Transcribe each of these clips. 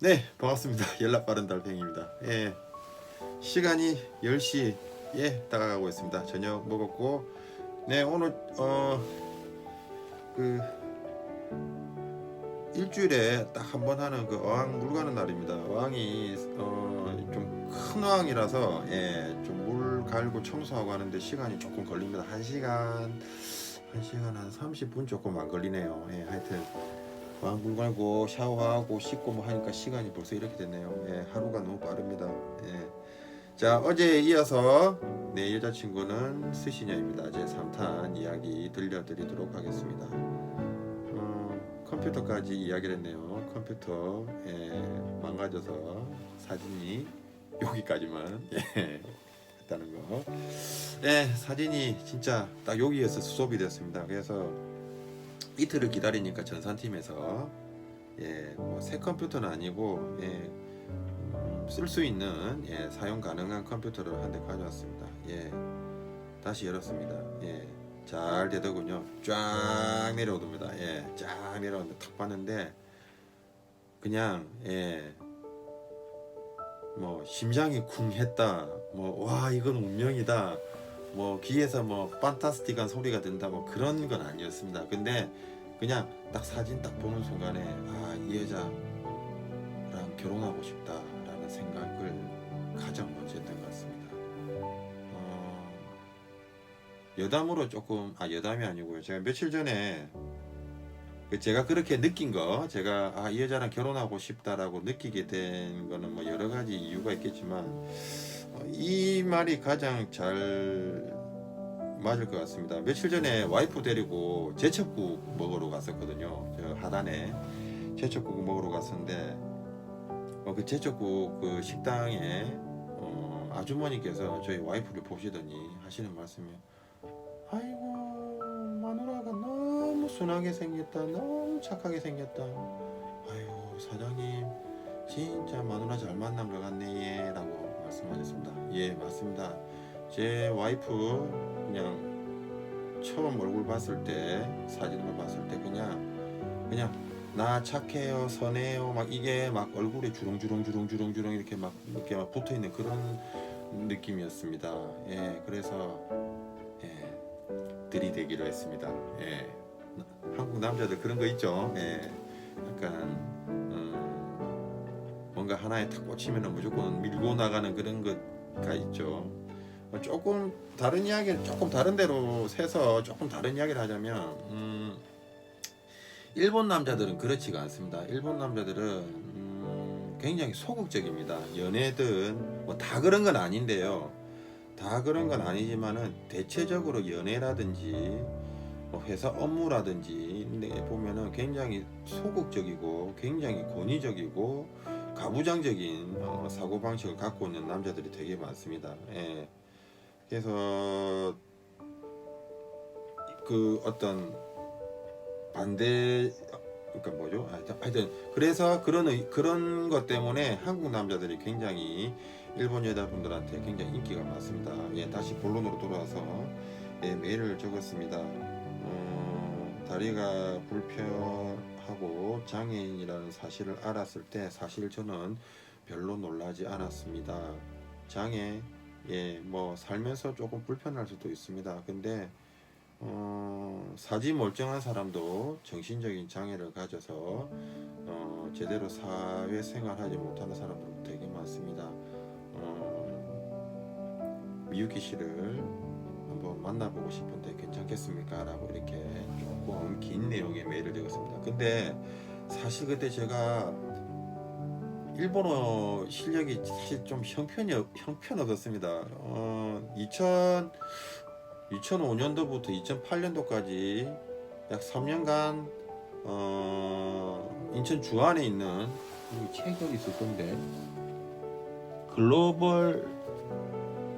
네 반갑습니다 연락빠른 달팽이입니다 예 시간이 10시에 다가가고 있습니다. 저녁 먹었고 네 오늘 어그 일주일에 딱 한 번 하는 그 어항 물 가는 날입니다. 어항이 어 좀 큰 어항이라서 예좀물 갈고 청소하고 하는데 시간이 조금 걸립니다. 한 시간 한 시간 한 30분 조금 안 걸리네요. 예, 하여튼 물 갈고 샤워하고 씻고 뭐 하니까 시간이 벌써 이렇게 됐네요. 예, 하루가 너무 빠릅니다. 예. 자 어제에 이어서 내 여자친구는 스시녀입니다. 제 3탄 이야기 들려드리도록 하겠습니다. 어, 컴퓨터까지 이야기를 했네요. 컴퓨터 예, 망가져서 사진이 여기까지만 예, 했다는 거. 예, 사진이 진짜 딱 여기에서 수속이 됐습니다. 그래서 이틀을 기다리니까 전산팀에서 예, 뭐 새 컴퓨터는 아니고 예, 쓸수 있는 예, 사용 가능한 컴퓨터를 한 대 가져왔습니다. 예, 다시 열었습니다. 예, 잘 되더군요. 쫙 내려오답니다. 예, 쫙 내려오는데 탁 봤는데 그냥 예, 뭐 심장이 쿵했다. 뭐 와 이건 운명이다. 뭐 귀에서 뭐 판타스틱한 소리가 든다. 뭐 그런 건 아니었습니다. 근데 그냥 딱 사진 딱 보는 순간에 아 이 여자랑 결혼하고 싶다라는 생각을 가장 먼저 했던 것 같습니다. 어, 여담으로 조금 아 여담이 아니고요. 제가 며칠 전에 그 제가 그렇게 느낀 거 제가 아 이 여자랑 결혼하고 싶다라고 느끼게 된 거는 뭐 여러 가지 이유가 있겠지만 어, 이 말이 가장 잘 맞을 것 같습니다. 며칠 전에 와이프 데리고 제첩국 먹으러 갔었거든요. 저 하단에 제첩국 먹으러 갔었는데 어, 그 제첩국 그 식당에 어, 아주머니께서 저희 와이프를 보시더니 하시는 말씀이 아이고 마누라가 너무 순하게 생겼다 너무 착하게 생겼다 아이고 사장님 진짜 마누라 잘 만난 것 같네 예 라고 말씀하셨습니다. 예 맞습니다. 제 와이프 그냥 처음 얼굴 봤을 때 사진을 봤을 때 그냥 그냥 나 착해요 선해요 막 이게 막 얼굴에 주렁주렁주렁주렁주렁 이렇게 막 이렇게 막 붙어 있는 그런 느낌이었습니다. 예 그래서 예 들이대기로 했습니다. 예. 한국 남자들 그런 거 있죠? 예. 약간 음, 뭔가 하나에 탁 꽂히면 무조건 밀고 나가는 그런 것가 있죠 어, 조금 다른 이야기를 조금 다른 데로 새서 조금 다른 이야기를 하자면 음, 일본 남자들은 그렇지가 않습니다. 일본 남자들은 음, 굉장히 소극적입니다. 연애든 뭐 다 그런 건 아닌데요. 다 그런 건 아니지만은 대체적으로 연애라든지 뭐 회사 업무라든지 보면은 굉장히 소극적이고 굉장히 권위적이고 가부장적인 어, 사고 방식을 갖고 있는 남자들이 되게 많습니다. 예. 그래서 그 어떤 반대 그러니까 뭐죠? 하여튼, 하여튼 그래서 그런 의- 그런 것 때문에 한국 남자들이 굉장히 일본 여자분들한테 굉장히 인기가 많습니다. 예, 다시 본론으로 돌아와서 예, 메일을 적었습니다. 어, 다리가 불편 하고 장애인이라는 사실을 알았을 때 사실 저는 별로 놀라지 않았습니다. 장애 예, 뭐 살면서 조금 불편할 수도 있습니다. 근데 어, 사지 멀쩡한 사람도 정신적인 장애를 가져서 어, 제대로 사회 생활하지 못하는 사람들 되게 많습니다. 어, 미유키 씨를 한번 만나보고 싶은데 괜찮 겠습니까? 라고 이렇게 조금 긴 내용의 메일을 적었습니다. 근데 사실 그때 제가 일본어 실력이 사실 좀 형편이 없- 형편없었습니다. 어, 2000 2005년도부터 2008년도까지 약 3년간 어, 인천 주안에 있는 이 책이 있을 건데 글로벌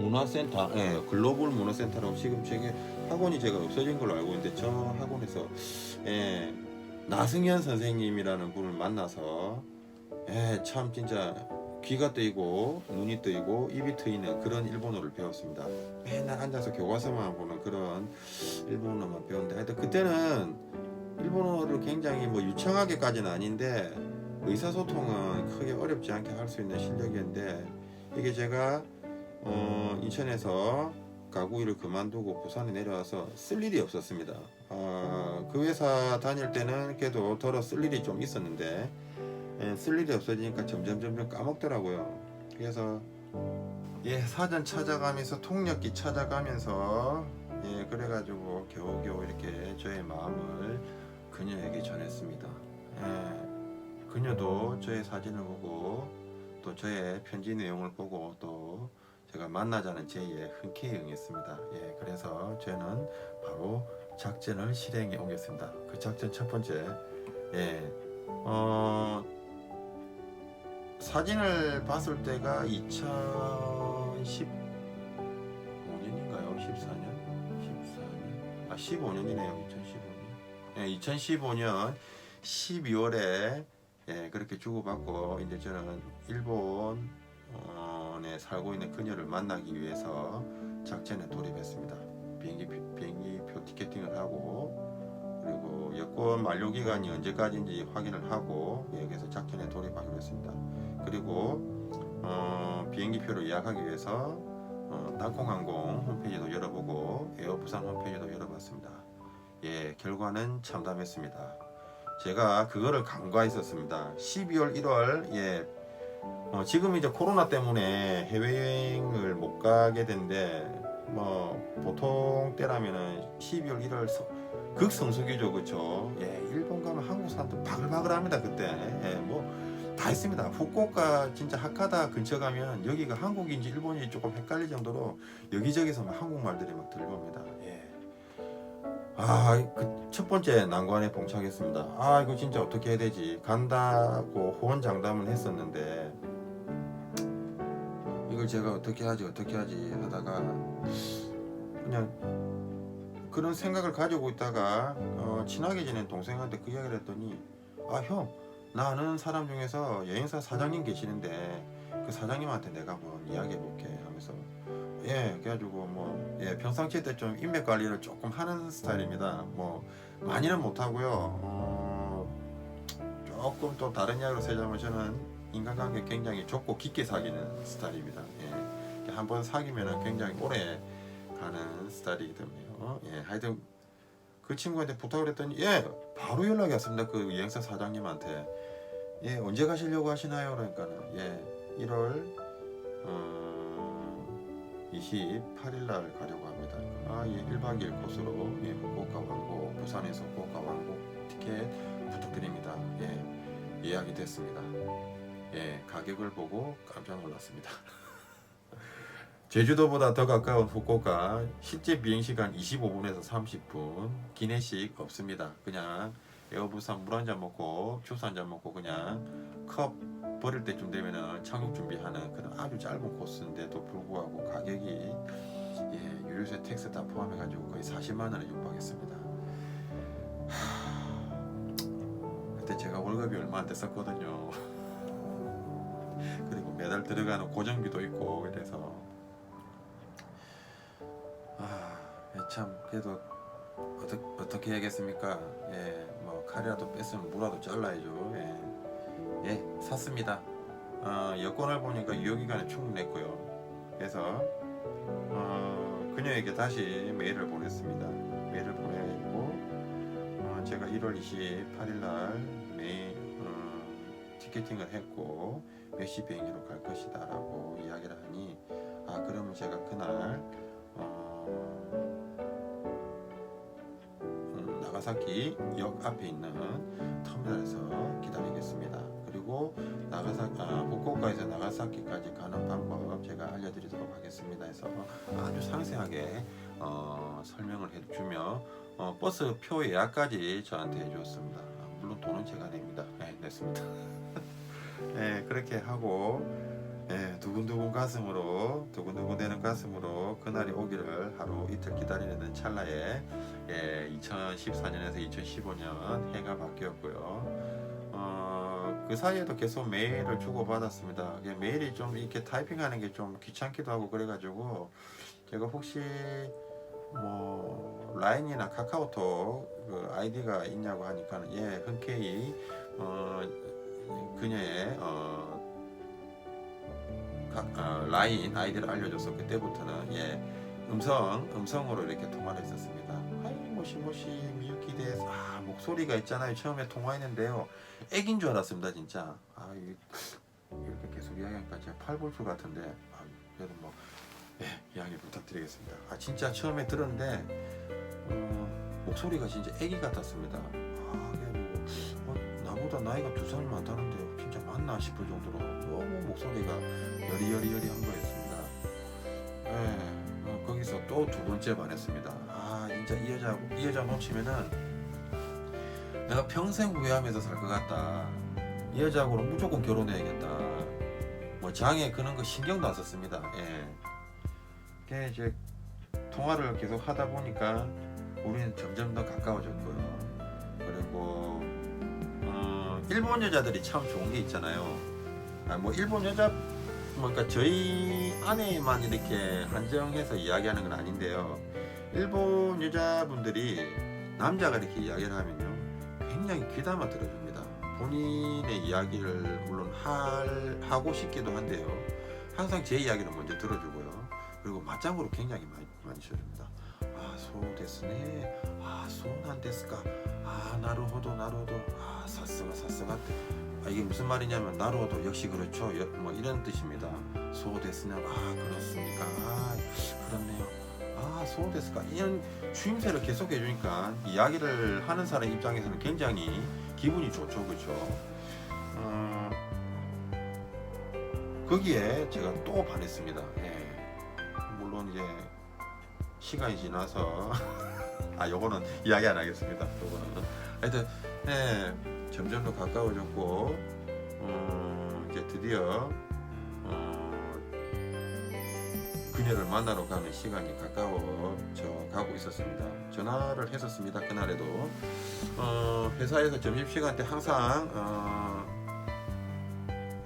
문화센터, 예, 글로벌 문화센터라고 지금 저게 학원이 제가 없어진 걸로 알고 있는데 저 학원에서 예, 나승현 선생님이라는 분을 만나서 예, 참 진짜 귀가 뜨이고 눈이 뜨이고 입이 트이는 그런 일본어를 배웠습니다. 맨날 앉아서 교과서만 보는 그런 일본어만 배웠는데 하여튼 그때는 일본어를 굉장히 뭐 유창하게까지는 아닌데 의사소통은 크게 어렵지 않게 할 수 있는 실력이었는데 이게 제가 어, 인천에서 가구 일을 그만두고 부산에 내려와서 쓸 일이 없었습니다. 아, 그 회사 다닐 때는 그래도 덜어 쓸 일이 좀 있었는데 예, 쓸 일이 없어지니까 점점 점점 까먹더라고요. 그래서 예 사전 찾아가면서 통역기 찾아가면서 예 그래가지고 겨우겨우 이렇게 저의 마음을 그녀에게 전했습니다. 예, 그녀도 저의 사진을 보고 또 저의 편지 내용을 보고 또 제가 만나자는 제의에 흔쾌히 응했습니다. 예, 그래서 저는 바로 작전을 실행에 옮겼습니다. 그 작전 첫 번째, 예, 어, 사진을 봤을 때가 2015년인가요? 14년? 14년? 아, 15년이네요. 2015년. 예, 2015년 12월에 예, 그렇게 주고받고 이제 저는 일본 에 살고 있는 그녀를 만나기 위해서 작전에 돌입했습니다. 비행기 비행기 표 티켓팅을 하고 그리고 여권 만료 기간이 언제까지인지 확인을 하고 여기서 작전에 돌입하기로 했습니다. 그리고 어, 비행기 표를 예약하기 위해서 어, 땅콩항공 홈페이지도 열어보고 에어부산 홈페이지도 열어봤습니다. 예, 결과는 참담했습니다. 제가 그거를 간과했었습니다. 12월 1월 예 어, 지금 이제 코로나 때문에 해외여행을 못 가게 된데 뭐 보통 때라면은 12월 1월 서, 극성수기죠 그쵸? 예 일본 가면 한국 사람들 바글바글합니다 그때. 예, 뭐다 있습니다. 후쿠오카 진짜 하카다 근처 가면 여기가 한국인지 일본인지 조금 헷갈릴 정도로 여기저기서 막 한국말들이 막 들려옵니다. 예. 아그 첫 번째 난관에 봉착했습니다. 아 이거 진짜 어떻게 해야 되지? 간다고 호언장담을 했었는데 이걸 제가 어떻게 하지 어떻게 하지 하다가 그냥 그런 생각을 가지고 있다가 어, 친하게 지낸 동생한테 그 이야기를 했더니 아 형 나는 사람 중에서 여행사 사장님 계시는데 그 사장님한테 내가 한번 이야기해 볼게 하면서 예 그래가지고 뭐 예, 평상시에 때 좀 인맥 관리를 조금 하는 스타일입니다. 뭐 많이는 못 하고요. 어, 조금 또 다른 이야기로 세자면 저는 인간관계 굉장히 좁고 깊게 사귀는 스타일입니다 예, 한번 사귀면은 굉장히 오래 가는 스타일이기 때문에요. 예, 하여튼 그 친구한테 부탁을 했더니 예, 바로 연락이 왔습니다. 그 여행사 사장님한테 예, 언제 가시려고 하시나요? 그러니까는 예, 1월 어, 28일 날 가려고 합니다. 아, 예, 1박 2일 코스로 예, 후쿠오카 왕복, 부산에서 후쿠오카 왕복 티켓 부탁드립니다. 예, 예약이 됐습니다. 예, 가격을 보고 깜짝 놀랐습니다. 제주도보다 더 가까운 후쿠오카 실제 비행 시간 25분에서 30분 기내식 없습니다. 그냥 에어부산 물 한 잔 먹고 주스 한 잔 먹고 그냥 컵 버릴 때쯤 되면은 착륙 준비하는 그런 아주 짧은 코스인데도 불구하고 가격이 예, 유류세 텍스 다 포함해 가지고 거의 40만 원에 육박했습니다. 하... 그때 제가 월급이 얼마 안 됐었거든요. 그리고 매달 들어가는 고정비도 있고 그래서 아, 예, 참 그래도 어떻게 어떻게 해야겠습니까? 예, 뭐 칼이라도 뺐으면 무라도 잘라야죠. 예, 예 샀습니다. 어, 여권을 보니까 유효 기간에 충분했고요. 그래서 어, 그녀에게 다시 메일을 보냈습니다. 메일을 보내고 어, 제가 1월 28일 날 메일 어, 티켓팅을 했고 몇시 비행기로 갈 것이다 라고 이야기를 하니 아 그러면 제가 그날 어, 음, 나가사키 역 앞에 있는 터미널에서 기다리겠습니다. 그리고 나가사 아, 후쿠오카에서 나가사키까지 가는 방법 제가 알려드리도록 하겠습니다. 해서 아주 상세하게 어, 설명을 해주며 어, 버스 표 예약까지 저한테 해주었습니다. 물론 돈은 제가 냅니다. 네, 냈습니다. 네, 그렇게 하고 예, 두근두근 가슴으로 두근두근 되는 가슴으로 그날이 오기를 하루 이틀 기다리는 찰나에 예, 2014년에서 2015년 해가 바뀌었고요. 어, 그 사이에도 계속 메일을 주고 받았습니다. 이게 메일이 좀 이렇게 타이핑하는 게 좀 귀찮기도 하고 그래가지고 제가 혹시 뭐 라인이나 카카오톡 그 아이디가 있냐고 하니까는 예 흔쾌히 어 그녀의 어 각, 어, 라인 아이디를 알려줘서 그때부터는 예 음성 음성으로 이렇게 통화를 했었습니다. 하이 모시 모시 미유키 데스 아 목소리가 있잖아요. 처음에 통화했는데요. 애긴 줄 알았습니다 진짜. 아 이- 이렇게 계속 이야기하니까 제가 팔불출 같은데 아, 그래도 뭐 예, 이야기 부탁드리겠습니다. 아 진짜 처음에 들었는데 어, 목소리가 진짜 애기 같았습니다. 나보다 나이가 두 살 많다는데 진짜 맞나 싶을 정도로 너무 목소리가 여리여리여리한 거였습니다. 예, 어, 거기서 또 두 번째 반했습니다. 아 진짜 이 여자 이 여자 놓치면은 내가 평생 후회하면서 살 것 같다. 이 여자하고는 무조건 결혼해야겠다. 뭐 장애 그런 거 신경도 안 썼습니다. 예. 그게 이제 통화를 계속 하다 보니까 우리는 점점 더 가까워졌고요. 일본 여자들이 참 좋은 게 있잖아요. 아, 뭐 일본 여자 뭐 그러니까 저희 아내만 이렇게 한정해서 이야기하는 건 아닌데요. 일본 여자분들이 남자가 이렇게 이야기를 하면요, 굉장히 귀담아 들어줍니다. 본인의 이야기를 물론 할, 하고 싶기도 한데요. 항상 제 이야기를 먼저 들어주고요. 그리고 맞장구로 굉장히 많이, 많이 쳐줍니다. 데스네. 아. 아. 아. 아, 이게 무슨 말이냐면, 나루호도 역시 그렇죠. 여- 뭐 이런 뜻입니다. 소 데스네. 아, 그렇습니까. 아, 그렇네요. 아, 소 데스까. 이런 추임새를 계속 해주니까 이야기를 하는 사람 입장에서는 굉장히 기분이 좋죠. 그렇죠. 어, 거기에 제가 또 반했습니다. 예. 물론 이제 시간이 지나서 아 요거는 이야기 안 하겠습니다. 요거는 하여튼 예, 점점 더 가까워졌고 어, 이제 드디어 어, 그녀를 만나러 가는 시간이 가까워져 가고 있었습니다. 전화를 했었습니다. 그날에도 어, 회사에서 점심 시간 때 항상 어,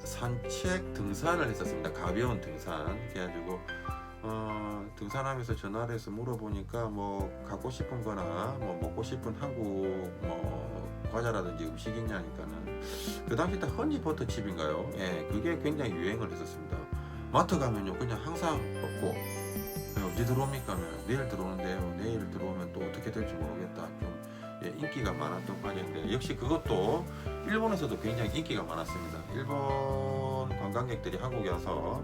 산책 등산을 했었습니다. 가벼운 등산. 그래가지고 어, 등산하면서 전화를 해서 물어보니까 뭐 갖고 싶은 거나 뭐 먹고 싶은 한국 뭐 과자라든지 음식이 있냐니까는 그 당시 때 허니버터칩인가요? 예, 그게 굉장히 유행을 했었습니다. 마트 가면요 그냥 항상 없고 예, 언제 들어옵니까 하면 내일 들어오는데요. 내일 들어오면 또 어떻게 될지 모르겠다. 좀 예, 인기가 많았던 과자인데 역시 그것도 일본에서도 굉장히 인기가 많았습니다. 일본 관광객들이 한국에 와서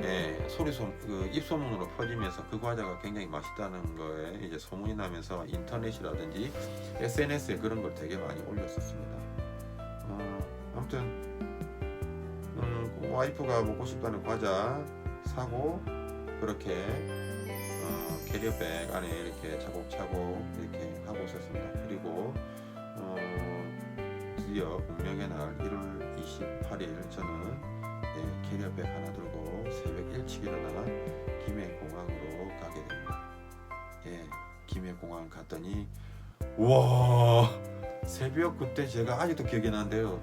예, 소리소 그 입소문으로 퍼지면서 그 과자가 굉장히 맛있다는 거에 이제 소문이 나면서 인터넷이라든지 SNS에 그런 걸 되게 많이 올렸었습니다. 어, 아무튼 음, 그 와이프가 먹고 싶다는 과자 사고 그렇게 어, 캐리어백 안에 이렇게 차곡차곡 이렇게 하고 있었습니다. 그리고 어, 드디어 운명의 날 1월 28일 저는 예, 캐리어백 하나 들고 새벽 일찍 일어나 김해공항으로 가게 됩니다. 예, 김해공항 갔더니 와 새벽 그때 제가 아직도 기억이 나는데요.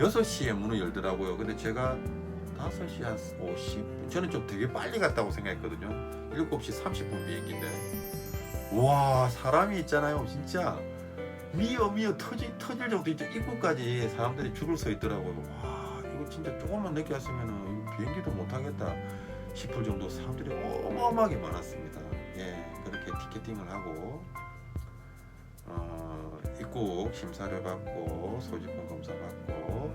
6시에 문을 열더라고요. 근데 제가 5시 한 50분 저는 좀 되게 빨리 갔다고 생각했거든요. 7시 30분 비행기인데. 와 사람이 있잖아요 진짜. 미어 미어 터질 터질 정도 있죠 입구까지 사람들이 줄을 서 있더라고요. 와 이거 진짜 조금만 늦게 왔으면은 비행기도 못 타겠다 싶을 정도 사람들이 어마어마하게 많았습니다. 예 그렇게 티켓팅을 하고 어 입국 심사를 받고 소지품 검사 받고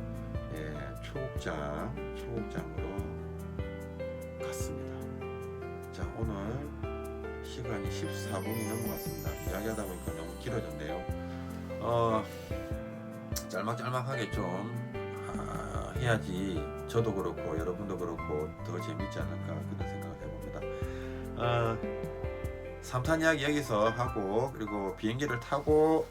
예 초국장 초국장으로 갔습니다 자 오늘 시간이 14분이 넘어갔습니다. 이야기하다 보니까 너무 길어졌네요. 어, 짤막짤막하게 좀 아, 해야지 저도 그렇고 여러분도 그렇고 더 재밌지 않을까 그런 생각을 해봅니다. 어, 3탄 이야기 여기서 하고 그리고 비행기를 타고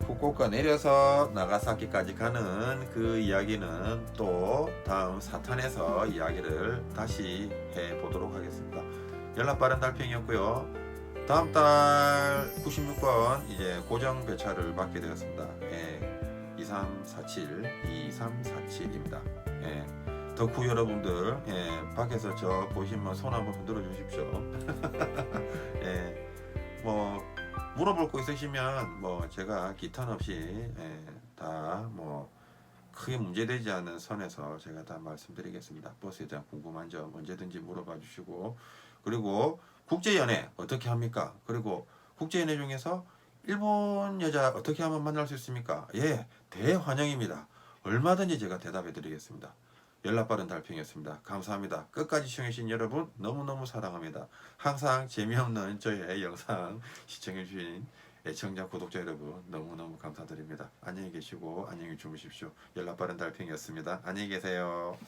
후쿠오카 내려서 나가사키까지 가는 그 이야기는 또 다음 4탄에서 이야기를 다시 해보도록 하겠습니다. 연락 빠른 달팽이였고요. 다음 달 96번 이제 고정 배차를 받게 되었습니다. 예, 이2347 2347입니다. 예. 덕후 여러분들 예, 밖에서 저 보시면 손 한번 흔들어 주십시오. 예. 뭐 물어볼 거 있으시면 뭐 제가 기탄 없이 예, 다뭐 크게 문제되지 않는 선에서 제가 다 말씀드리겠습니다. 버스에 대한 궁금한 점 언제든지 물어봐 주시고 그리고 국제연애 어떻게 합니까? 그리고 국제연애 중에서 일본 여자 어떻게 하면 만날 수 있습니까? 예, 대환영입니다. 얼마든지 제가 대답해 드리겠습니다. 연락 빠른 달팽이였습니다. 감사합니다. 끝까지 시청해주신 여러분 너무너무 사랑합니다. 항상 재미없는 저의 영상 시청해주신 애청자 구독자 여러분 너무너무 감사드립니다. 안녕히 계시고 안녕히 주무십시오. 연락 빠른 달팽이였습니다. 안녕히 계세요.